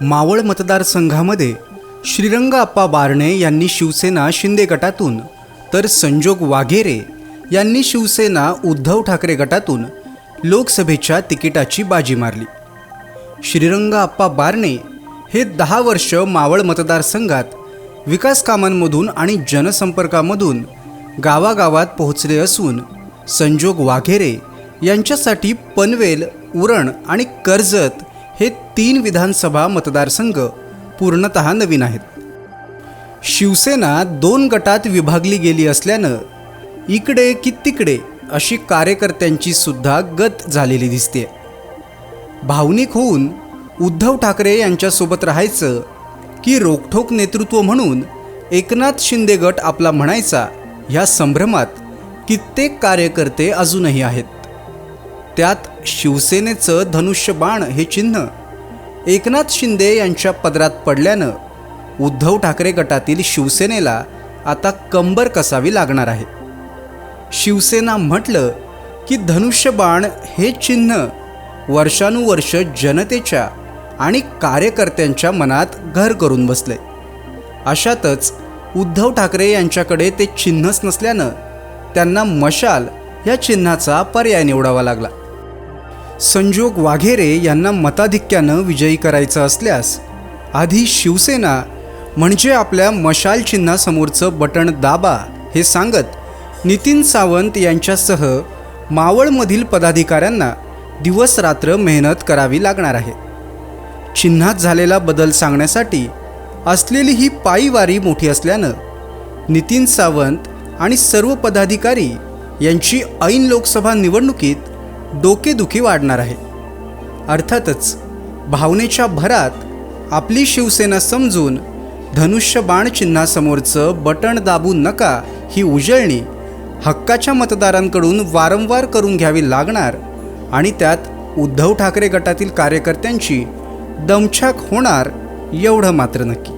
मावळ मतदारसंघामध्ये श्रीरंग आप्पा बारणे यांनी शिवसेना शिंदे गटातून तर संजोग वाघेरे यांनी शिवसेना उद्धव ठाकरे गटातून लोकसभेच्या तिकिटाची बाजी मारली. श्रीरंग आप्पा बारणे हे दहा वर्ष मावळ मतदारसंघात विकास कामांमधून आणि जनसंपर्कामधून गावागावात पोहोचले असून संजोग वाघेरे यांच्यासाठी पनवेल उरण आणि कर्जत हे तीन विधानसभा मतदारसंघ पूर्णतः नवीन आहेत. शिवसेना दोन गटात विभागली गेली असल्यानं इकडे की तिकडे अशी कार्यकर्त्यांची सुद्धा गत झालेली दिसते भावनिक होऊन उद्धव ठाकरे यांच्यासोबत राहायचं की रोखठोक नेतृत्व म्हणून एकनाथ शिंदे गट आपला म्हणायचा ह्या संभ्रमात कित्येक कार्यकर्ते अजूनही आहेत. त्यात शिवसेनेचं धनुष्यबाण हे चिन्ह. एकनाथ शिंदे यांच्या पदरात पडल्यानं उद्धव ठाकरे गटातील शिवसेनेला आता कंबर कसावी लागणार आहे. शिवसेना म्हटलं की धनुष्यबाण हे चिन्ह वर्षानुवर्ष जनतेच्या आणि कार्यकर्त्यांच्या मनात घर करून बसले. अशातच उद्धव ठाकरे यांच्याकडे ते चिन्हच नसल्यानं त्यांना मशाल या चिन्हाचा पर्याय निवडावा लागला. संजोग वाघेरे यांना मताधिक्यानं विजयी करायचं असल्यास आधी शिवसेना म्हणजे आपल्या मशाल चिन्हासमोरचं बटण दाबा हे सांगत नितीन सावंत यांच्यासह मावळमधील पदाधिकाऱ्यांना दिवस रात्र मेहनत करावी लागणार आहे. चिन्हात झालेला बदल सांगण्यासाठी असलेली ही पायीवारी मोठी असल्यानं नितीन सावंत आणि सर्व पदाधिकारी यांची ऐन लोकसभा निवडणुकीत डोकेदुखी वाढणार आहे. अर्थातच भावनेच्या भरात आपली शिवसेना समजून धनुष्य बाण चिन्हासमोरचं बटण दाबू नका ही उजळणी हक्काच्या मतदारांकडून वारंवार करून घ्यावी लागणार आणि त्यात उद्धव ठाकरे गटातील कार्यकर्त्यांची दमछाक होणार एवढं मात्र नक्की.